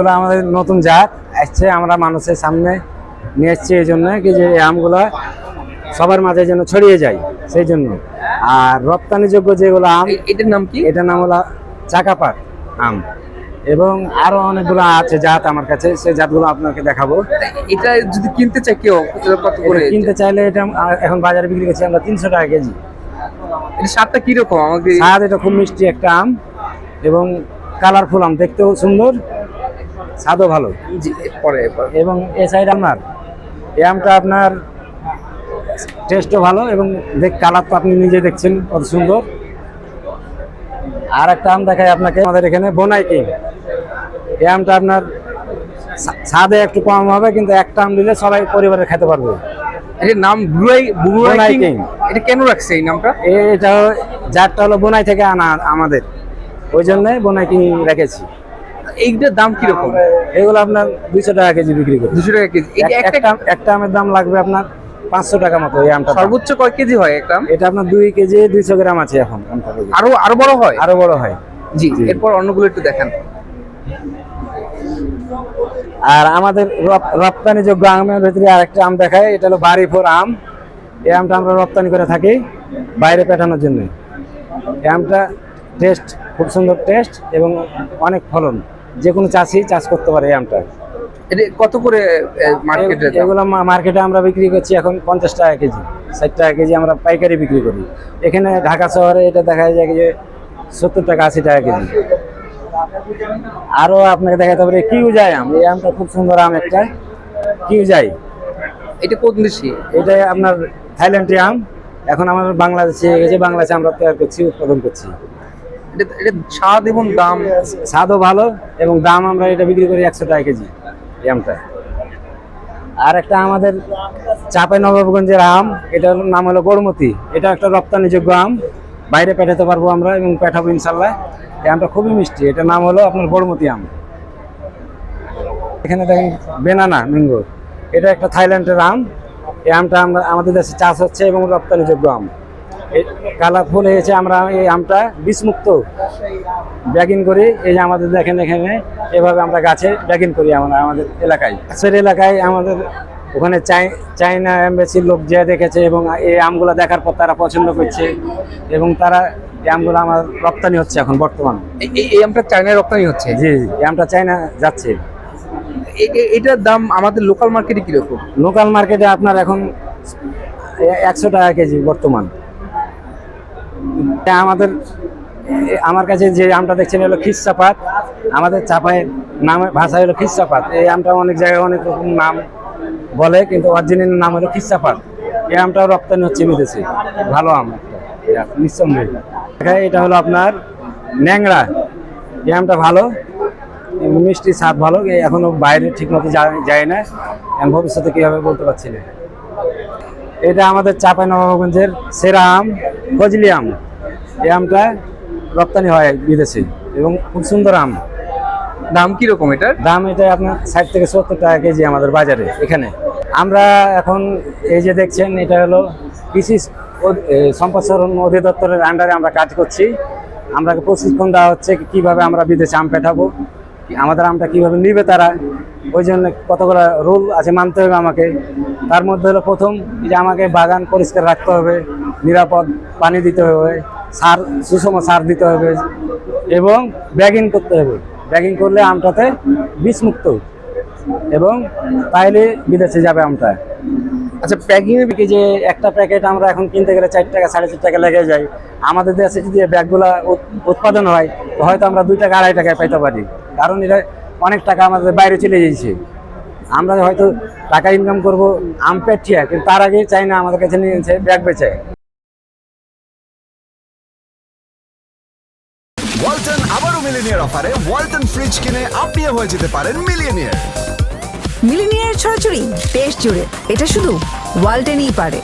এগুলো আমাদের নতুন জাত আসছে আমরা মানুষের সামনে নিয়ে এসছি এই জন্য কি যে আমগুলো সবার মাঝে যেন ছড়িয়ে যায় সেই জন্য। আর রপ্তানিযোগ্য যেগুলো আম এটার নাম কি? এটার নাম হলো চাকাপাত আম। এবং আরও অনেকগুলো আছে জাত আমার কাছে সেই জাতগুলো আপনাকে দেখাবো। এটা যদি কিনতে চাই কেউ কত করে? কিনতে চাইলে এটা এখন বাজারে বিক্রি করছি আমরা তিনশো টাকা কেজি। এটা স্বাদটা কীরকম আমাকে স্বাদ এটা খুব মিষ্টি একটা আম এবং কালারফুল আম দেখতেও সুন্দর। স্বাদও ভালো। জি, পরে। এবং এ সাইড আপনার এই আমটা আপনার টেস্টও ভালো এবং দেখ কালার তো আপনি নিজে দেখছেন কত সুন্দর। আর একটা আম দেখায় আপনাকে আমাদের এখানে বোনাই কিং এই আমটা আপনার স্বাদে একটু কম হবে কিন্তু একটা আম দিলে সবাই পরিবারে খেতে পারবে। এটার নাম ব্রুনাই কিং কিং। এটা কেন রাখছে এই নামটা? এটা জাতটা হলো বোনাই থেকে আনা আমাদের। ওই জন্য বোনাই কিং রেখেছি। এইটার দাম কীরকম? এগুলো আপনার দুইশো টাকা কেজি বিক্রি করি দুশো টাকা কেজি। এক- একটা একটা আমের দাম লাগবে আপনার পাঁচশো টাকা মতো এই আমটা সর্বোচ্চ কয় কেজি হয় একটা আম? এটা আপনার দুই কেজি দুইশো গ্রাম আছে এখন আরও আরও বড় হয়? আরও বড় হয়। জি। এরপর অন্যগুলো একটু দেখান। আর আমাদের রপ- রপ্তানিযোগ্য আমের ভিতরে আরেকটা আম দেখায় এটা হলো বাড়িফোর আম। এই আমটা আমরা রপ্তানি করে থাকি বাইরে পাঠানোর জন্য। এই আমটা টেস্ট খুব সুন্দর টেস্ট এবং অনেক ফলন। যে কোনো চাষি চাষ করতে পারে এই আমটা। এটা কত করে মার্কেটে এগুলো মার্কেটে আমরা বিক্রি করছি এখন পঞ্চাশ টাকা কেজি ষাট টাকা কেজি আমরা পাইকারি বিক্রি করি। এখানে ঢাকা শহরে এটা দেখা যায় যে সত্তর টাকা আশি টাকা কেজি। আরও আপনাকে দেখাতে পারে কিউ যায় আম। এই আমটা খুব সুন্দর আম একটা। কিউ যায় এটা কোন দেশি? এটা আপনার থাইল্যান্ডের আম। এখন আমাদের বাংলাদেশে গেছে বাংলাদেশে আমরা তৈরি করছি উৎপাদন করছি। এটা এটা স্বাদ এবং দাম। স্বাদও ভালো এবং দাম আমরা এটা বিক্রি করি একশো টাকা কেজি আমটা আর একটা আমাদের চাপাই নবাবগঞ্জের আম, এটা হলো নাম হলো গড়মতি এটা একটা রপ্তানিযোগ্য আম। বাইরে পাঠাতে পারব আমরা এবং পাঠাবো ইনশাল্লাহ। এই আমটা খুবই মিষ্টি। এটার নাম হলো আপনার গড়মতি আম। এখানে দেখেন বেনানা, ম্যাঙ্গো। এটা একটা থাইল্যান্ডের আম। এই আমটা আমরা আমাদের দেশে চাষ হচ্ছে এবং রপ্তানিযোগ্য আম। কালারফুল হয়েছে আমরা এই আমটা বিষমুক্ত ব্যাগিং করি। এই যে আমাদের দেখেন এখানে এভাবে আমরা গাছে ব্যাগিং করি আমরা আমাদের এলাকায়। গাছের এলাকায় আমাদের ওখানে চাই- চাইনা এম্বাসির লোক যে দেখেছে এবং এই আমগুলো দেখার পর তারা পছন্দ করছে এবং তারা এই আমগুলো আমার রপ্তানি হচ্ছে এখন বর্তমান। এই আমটা চায়নায় রপ্তানি হচ্ছে? জি জি এই আমটা চাইনা যাচ্ছে। এটার দাম আমাদের লোকাল মার্কেটে কীরকম? লোকাল মার্কেটে আপনার এখন একশো টাকা কেজি বর্তমান। আমাদের, আমার কাছে যে আমটা দেখছেন হলো খিসাপাত আমাদের চাপায়ের নামে, ভাষা হলো খিসাপাত এই আমটা অনেক জায়গায় অনেক রকম নাম বলে, কিন্তু অরিজিনাল নাম হলো খিসাপাত এই আমটাও রপ্তানি হচ্ছে বিদেশে। ভালো আম নিঃসন্দেহে। এটা হলো আপনার ন্যাংরা এই আমটা ভালো। মিষ্টি স্বাদ ভালো। এ এখনও বাইরে ঠিক মতো যায় না। ভবিষ্যতে কীভাবে বলতে পারছি না। এটা আমাদের চাপাই নবাবগঞ্জের সেরা আম ফজলি আম। এই আমটা রপ্তানি হয় বিদেশে এবং খুব সুন্দর আম। দাম কীরকম এটার? দাম এটা আপনার ষাট থেকে সত্তর টাকা কেজি আমাদের বাজারে এখানে। আমরা এখন এই যে দেখছেন এটা হলো কৃষি সম্প্রসারণ অধিদপ্তরের আন্ডারে আমরা কাজ করছি। আমরা প্রশিক্ষণ দেওয়া হচ্ছে কীভাবে আমরা বিদেশে আম পাঠাবো। আমাদের আমটা কীভাবে নিবে তারা, ওই জন্য কতগুলো রুল আছে মানতে হবে আমাকে। তার মধ্যে হলো প্রথম যে আমাকে বাগান পরিষ্কার রাখতে হবে, নিরাপদ পানি দিতে হবে, সার, সুষম সার দিতে হবে এবং ব্যাগিং করতে হবে। ব্যাগিং করলে আমটাতে বিষমুক্ত এবং তাইলে বিদেশে যাবে আমটা। আচ্ছা প্যাকিং এর কি যে একটা প্যাকেট আমরা এখন কিনতে গেলে চার টাকা, সাড়ে চার টাকা লেগে যায়। আমাদের দেশে যদি ব্যাগগুলা উৎপাদন হয় হয়তো আমরা দুই টাকা, আড়াই টাকায় পাইতে পারি। কারণ এটা অনেক টাকা আমাদের বাইরে চলে যাচ্ছে আমরা হয়তো টাকা ইনকাম করব আম পেটিয়া কিন্তু তার আগে চাই না আমাদের কাছে নিয়ে নিচ্ছে ব্যাগ বেচে। ওয়ালটন আবারও মিলিনিয়ার অফারে ওয়ালটন ফ্রিজ কিনে আপনিও হয়ে যেতে পারেন মিলিয়নিয়ার মিলিনিয়ার ছড়াছড়ি দেশ জুড়ে। এটা শুধু ওয়ালটেনই পারে।